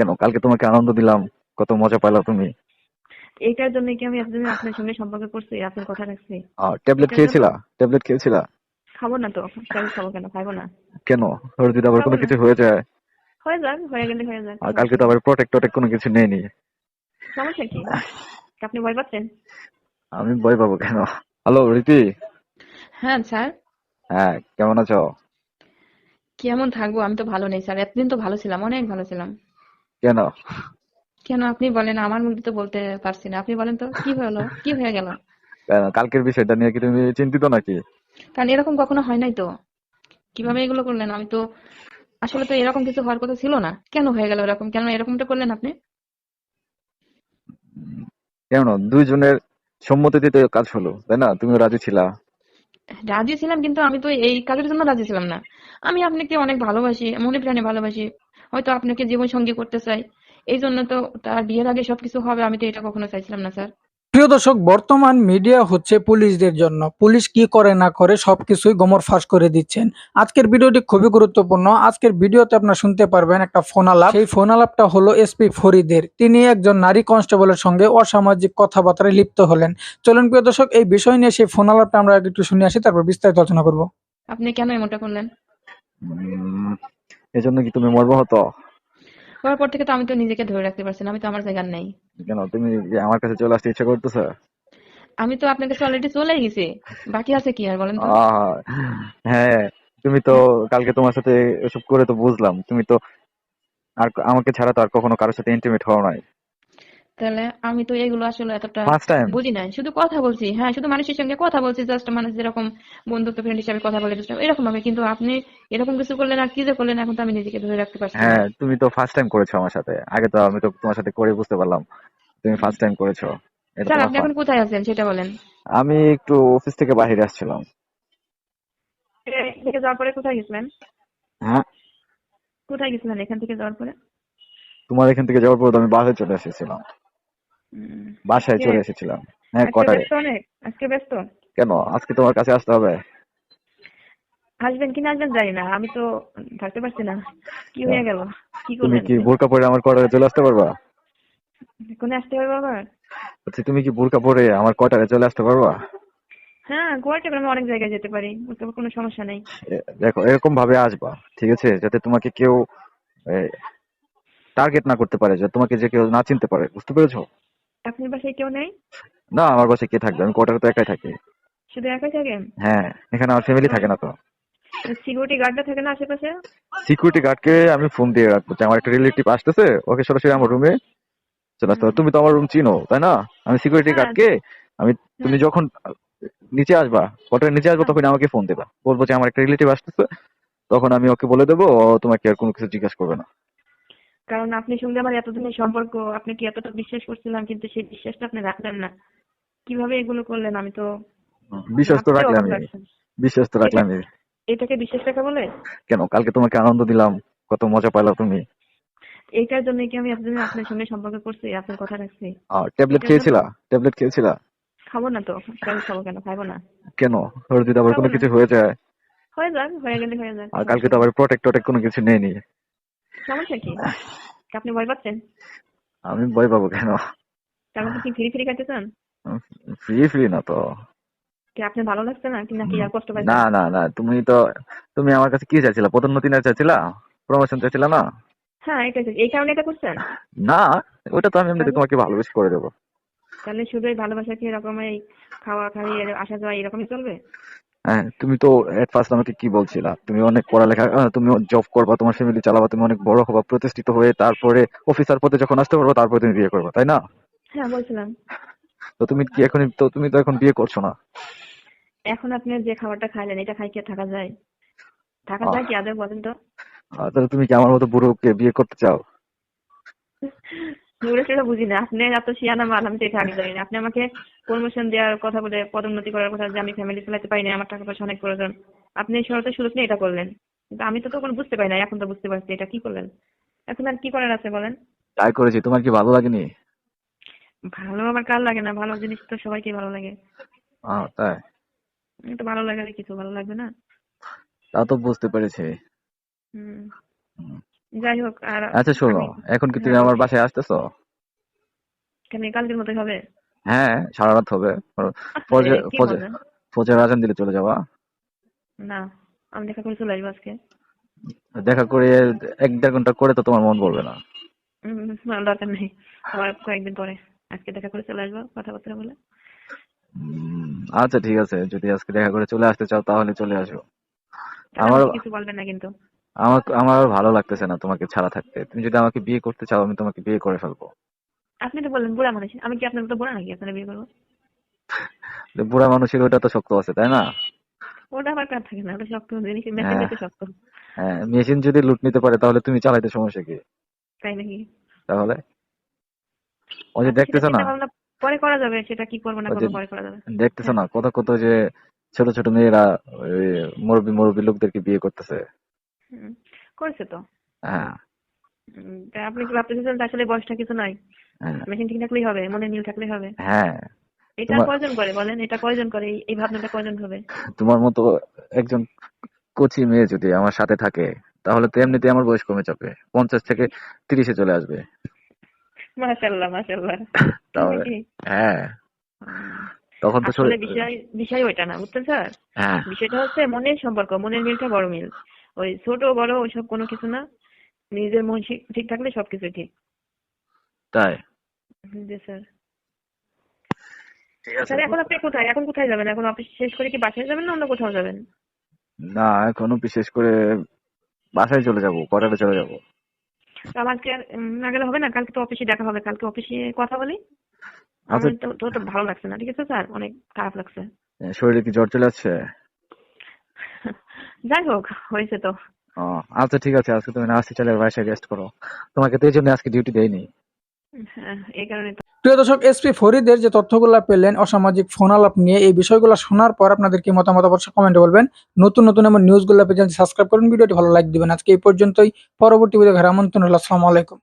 কেন? কালকে তোমাকে আনন্দ দিলাম। কত মজা পাইলা তুমি। এইটার জন্য কি আমি এতদিন আপনার সঙ্গে সম্পর্ক করছি আপনার কথা রাখছি? ট্যাবলেট খেয়েছিলা? ট্যাবলেট খেয়েছিলা? খাব না তো ট্যাবলেট খাব কেন? খাব না। কেন? ওর যদি আবার কোনো কিছু হয়ে যায়। হয়ে যাক হয়ে গেলে হয়ে যাক আর কালকে তো আবার প্রোটেক্ট টোটেক্ট কোনো কিছু নেয়নি সমস্যা কি আপনি ভয় পাচ্ছেন? আমি ভয় পাবো কেন? হ্যালো রীতি। হ্যাঁ স্যার। হ্যাঁ কেমন আছো? কেমন থাকব? আমি তো ভালো নেই স্যার। এতদিন তো ভালো ছিলাম অনেক ভালো ছিলাম। কেন? কেন আপনি বলেন আমার মুখ তো বলতে পারছি না। আপনি বলেন তো কি হলো? কি হয়ে গেল? কেন? কালকের বিষয়টা নিয়ে কি তুমি চিন্তিত নাকি? কারণ এরকম কখনো হয় নাই তো। কীভাবে এগুলো করলেন? আমি তো আসলে তো এরকম কিছু হওয়ার কথা ছিল না। কেন হয়ে গেল এরকম? কেন এরকমটা করলেন আপনি? কেন? দুইজনের সম্মতিতে তো কাজ হলো তাই না? তুমিও রাজি ছিলা। রাজি ছিলাম কিন্তু আমি তো এই কাজের জন্য রাজি ছিলাম না। আমি আপনাকে অনেক ভালোবাসি মনে প্রাণে ভালোবাসি। হয়তো আপনাকে জীবন সঙ্গী করতে চাই। এই জন্য তো তার বিয়ের আগে সবকিছু হবে আমি তো এটা কখনো চাইছিলাম না স্যার। প্রিয় দর্শক বর্তমান মিডিয়া হচ্ছে পুলিশদের জন্য। পুলিশ কি করে না করে সবকিছুই গোমর ফাঁস করে দিচ্ছেন। আজকের ভিডিওটি খুবই গুরুত্বপূর্ণ। আজকের ভিডিওতে আপনারা শুনতে পারবেন একটা ফোন আলাপ। সেই ফোন আলাপটা হলো এসপি ফরিদের। তিনি একজন নারী কনস্টেবলের সঙ্গে অসামাজিক কথাবার্তায় লিপ্ত হলেন। চলুন প্রিয় দর্শক এই বিষয় নিয়ে সেই ফোন আলাপটা আমরা আগে একটু শুনে আসি তারপর বিস্তারিত আলোচনা করব। আপনি কেন এমনটা করলেন? এজন্য কি তুমি মরবো হতো? করার পর থেকে তো আমি তো নিজেকে ধরে রাখতে পারছি না আমি তো আমার জায়গার নেই। কেন? তুমি যে আমার কাছে চলে আসতে ইচ্ছা করতেছে? আমি তো আপনার কাছে অলরেডি চলে গেছি বাকি আছে কি আর বলেন তো? হ্যাঁ তুমি তো কালকে তোমার সাথে এসব করে তো বুঝলাম তুমি তো আর আমাকে ছাড়া তো আর কখনো কারোর সাথে ইন্টিমেট হওয়া নাই। তাহলে আমি তো এগুলো আসলে এতটা বুঝি নাই। শুধু কথা বলছি। হ্যাঁ শুধু মানুষের সঙ্গে কথা বলছি জাস্ট মানুষ যেরকম বন্ধুত্ব ফ্রেন্ড হিসাবে কথা বলে এরকম ভাবে। কিন্তু আপনি এরকম কিছু করলেন আর কি যে করলেন এখন তো আমি নিজেকে ধরে রাখতে পারছি হ্যাঁ তুমি তো ফার্স্ট টাইম করেছ আমার সাথে। আগে তো আমি তো তোমার সাথে করে বুঝতে পারলাম। তুমি ফার্স্ট টাইম করেছ। স্যার আপনি এখন কোথায় আছেন সেটা বলেন। আমি একটু অফিস থেকে বাইরে আসছিলাম। এখান থেকে যাওয়ার পরে কোথায় গেছিলেন? হ্যাঁ? কোথায় গেছিলেন এখান থেকে যাওয়ার পরে? তোমার এখান থেকে যাওয়ার পর আমি বাসায় চলে এসেছিলাম। বাসায় চলে এসেছিলাম। হ্যাঁ কটায়? আজকে ব্যস্ত? কেন? আজকে তোমার কাছে আসতে হবে? আসবেন কিনা আসবেন জানি না। আমি তো থাকতে পারছি না। কি হয়ে গেল? কি তুমি কি বোরকা পরে আমার কোয়ার্টারে চলে আসতে পারবা? কোনে আসতে হবে আবার? বলছি তুমি কি বোরকা পরে আমার কোয়ার্টারে চলে আসতে পারবা? হ্যাঁ গোয়াতে আমি অনেক জায়গায় যেতে পারি। ওতে কোনো সমস্যা নেই। দেখো এরকম ভাবে আসবা ঠিক আছে? যাতে তোমাকে কেউ টার্গেট না করতে পারে যাতে তোমাকে যে কেউ না চিনতে পারে। বুঝতে পেরেছ? আপনার বাসায় কেউ নেই? না আমার বাসায় কে থাকবে? আমি কোয়ার্টারে তো একাই থাকি। শুধু একাই থাকেন? হ্যাঁ এখানে আমার ফ্যামিলি থাকে না তো। সিকিউরিটি গার্ডটা থাকে না আশেপাশে? সিকিউরিটি গার্ডকে আমি ফোন দিয়ে রাখব। যে আমার একটা রিলেটিভ আসতেছে ওকে সরাসরি আমার রুমে চলে আসতে হবে। তুমি তো আমার রুম চিনো তাই না? আমি সিকিউরিটি হ্যাঁ। গার্ডকে আমি তুমি যখন নিচে আসবা কোয়ার্টারের নিচে আসবা তখন আমাকে ফোন দেবা। বলব যে আমার একটা রিলেটিভ আসতেছে তখন আমি ওকে বলে দেবো ও তোমাকে আর কোনো কিছু জিজ্ঞাসা করবে না। কারণ আপনি সঙ্গে আমার এতদিনের সম্পর্ক আপনি কি এতটা বিশ্বাস করছিলাম কিন্তু সেই বিশ্বাসটা আপনি রাখলেন না। কীভাবে এগুলো করলেন আমি তো বিশ্বাস তো রাখলাম বিশ্বাস তো রাখলাম এটাকে বিশ্বাস রাখা বলে? কেন? কালকে তোমাকে আনন্দ দিলাম। কত মজা পাইলা তুমি। এইটার জন্য কি আমি এতদিন আপনার সঙ্গে সম্পর্ক করছি আপনার কথা রাখছি? আর ট্যাবলেট খেয়েছিলা? ট্যাবলেট খেয়েছিলা? খাব না তো ট্যাবলেট খাব কেন? খাব না। কেন? ওর যদি আবার কোনো কিছু হয়ে যায়? হয়ে যাক হয়ে গেলে হয়ে যাক। আর কালকে তো আবার প্রোটেক্ট টোটেক্ট কোনো কিছু নেয়নি সমস্যা কি? আপনি ভয় পাচ্ছেন? আমি ভয় পাবো কেন? তার মধ্যে কি ফ্রি ফ্রি খাইতে চান? ফ্রি ফ্রি না তো। কি আপনার ভালো লাগছে না? কি নাকি আর কষ্ট না পাইছেন না না তুমি তো তুমি আমার কাছে কি চাইছিলা? পদোন্নতি না চাইছিলা? প্রমোশন চাইছিলা না? হ্যাঁ এটা এই কারণে এটা করছেন? না ওটা তো আমি এমনিতে তোমাকে ভালোবেসে করে দেবো। তাহলে শুধু এই ভালোবাসা কি এরকম এই খাওয়া খাওয়ি আসা যাওয়া এরকমই চলবে? হ্যাঁ তুমি তো এট ফার্স্ট আমাকে কি বলছিলা? তুমি অনেক পড়ালেখা আহ, তুমি জব করবা তোমার ফ্যামিলি চালাবা তুমি অনেক বড় হবা প্রতিষ্ঠিত হয়ে তারপরে অফিসার পদে যখন আসতে পারব তারপরে তুমি বিয়ে করবে তাই না? হ্যাঁ বলছিলাম। তো তুমি কি এখন তো তুমি তো এখন বিয়ে করছ না? এখন আপনি যে খাবারটা খাইলেন এটা খাই কি আর থাকা যায়? থাকা যায় কি আদৌ বলেন তো? তাহলে তুমি কি আমার মতো বুড়োকে বিয়ে করতে চাও? পুরো সেটা বুঝি না আপনি এত শিয়ানা মাল আমি এটা আগে জানি না আপনি আমাকে প্রমোশন দেওয়ার কথা বলে পদোন্নতি করার কথা যে আমি ফ্যামিলি চালাতে পারি না আমার টাকা পয়সা অনেক প্রয়োজন। আপনি শরতের সুযোগ নিয়ে এটা করলেন। কিন্তু আমি তো তখন বুঝতে পারি না এখন তো বুঝতে পারছি এটা কি করলেন? এখন আর কি করার আছে বলেন? ট্রাই করেছি। তোমার কি ভালো লাগেনি? ভালো আমার কার লাগে না? ভালো জিনিস তো সবাইকে ভালো লাগে। আহ, তাই? তো ভালো লাগার কিছু ভালো লাগবে না? তা তো বুঝতে পেরেছি। হুম। যাই হোক আর আচ্ছা শোনো এখন কি তুমি হ্যাঁ, আমার বাসায় আসতেছো? কেন কালকের হবে? হ্যাঁ সারা রাত হবে। ফজর- আজান দিলে চলে যাবা। না আমি দেখা করে চলে আসব আজকে। দেখা করে এক দেড় ঘণ্টা করে তো তোমার মন বলবে না। দরকার নেই। আবার কয়েকদিন পরে আজকে দেখা করে চলে আসব কথাবার্তা বলে। আচ্ছা ঠিক আছে। যদি আজকে দেখা করে চলে আসতে চাও তাহলে চলে আসব আমার- কিছু বলবেন না কিন্তু। আমার আমার ভালো লাগতেছে না তোমাকে ছাড়া থাকতে। তুমি যদি আমাকে বিয়ে করতে চাও আমি তোমাকে বিয়ে করে ফেলব। আপনি তো বললেন বুড়া মানুষ। আমি কি আপনার মতো বুড়া নাকি আপনার বিয়ে করব? বুড়া মানুষের ওটা তো শক্ত আছে তাই না? ওটা আমার কাছে থাকে না ওটা শক্ত জিনিস মেশিন হ্যাঁ। শক্ত। হ্যাঁ মেশিন যদি লুট নিতে পারে তাহলে তুমি চালাইতে সমস্যা কি? তাই নাকি? তাহলে? ওই যে আচ্ছা, দেখতেছো না? পরে করা যাবে সেটা কি করব না পরে করা যাবে। দেখতেছো না কত কত যে ছোট ছোট মেয়েরা মুরব্বী মুরব্বী লোকদেরকে বিয়ে করতেছে। হুম, করেছে তো। হ্যাঁ। তা আপনি কি ভাবতেছেন আসলে বয়সটা কিছু নাই হ্যাঁ। মেশিন ঠিক থাকলেই হবে মনে মিল থাকলেই হবে। হ্যাঁ। এটা কয়জন করে বলেন এটা কয়জন করে এই- ভাবনাটা কয়জন হবে। তোমার মতো একজন কচি মেয়ে যদি আমার সাথে থাকে তাহলে তো এমনিতে আমার বয়স কমে যাবে পঞ্চাশ থেকে তিরিশে চলে আসবে। মাশাল্লাহ মাশাল্লাহ তাহলে হ্যাঁ। তখন তো আসলে বিষয় বিষয় ওইটা না বুঝছেন স্যার? হ্যাঁ। বিষয়টা হচ্ছে মনের সম্পর্ক মনের মিলটা বড় মিল। ওই ছোট বড় ওইসব কোনো কিছু না। নিজের মন ঠিক- থাকলে সবকিছু ঠিক। তাই? জি স্যার। এখন আপনি কোথায়? এখন কোথায় যাবেন? এখন অফিস শেষ করে কি বাসায় যাবেন না অন্য কোথাও যাবেন? না এখনও বিশেষ করে বাসায় চলে যাব কোয়ার্টারে চলে যাব। আর, না গেলে হবে না? কালকে তো অফিসে দেখা হবে। কালকে অফিসে কথা বলি। আচ্ছা। আমার তো তো ভালো লাগছে না ঠিক আছে স্যার? অনেক খারাপ লাগছে। শরীরে কি জ্বর চলে আসছে? যাই হোক হয়েছে তো। ও আচ্ছা ঠিক আছে আজকে তুমি নার্সি চালের বাসায় রেস্ট করো। তোমাকে তো এই জন্য আজকে ডিউটি দেয়নি। হ্যাঁ, এই কারণে তো। প্রিয় দর্শক এসপি ফরিদের যে তথ্যগুলো পেলেন অসামাজিক ফোন আলাপ নিয়ে এই বিষয়গুলো শোনার পর আপনাদের কি মতামত অবশ্যই কমেন্টে বলবেন। নতুন নতুন এমন নিউজগুলো পেয়ে সাবস্ক্রাইব করুন ভিডিওটি ভালো লাইক দিবেন। আজকে এই পর্যন্তই পরবর্তী ভিডিও ঘরে আমন্ত্রণ। আসসালামু আলাইকুম।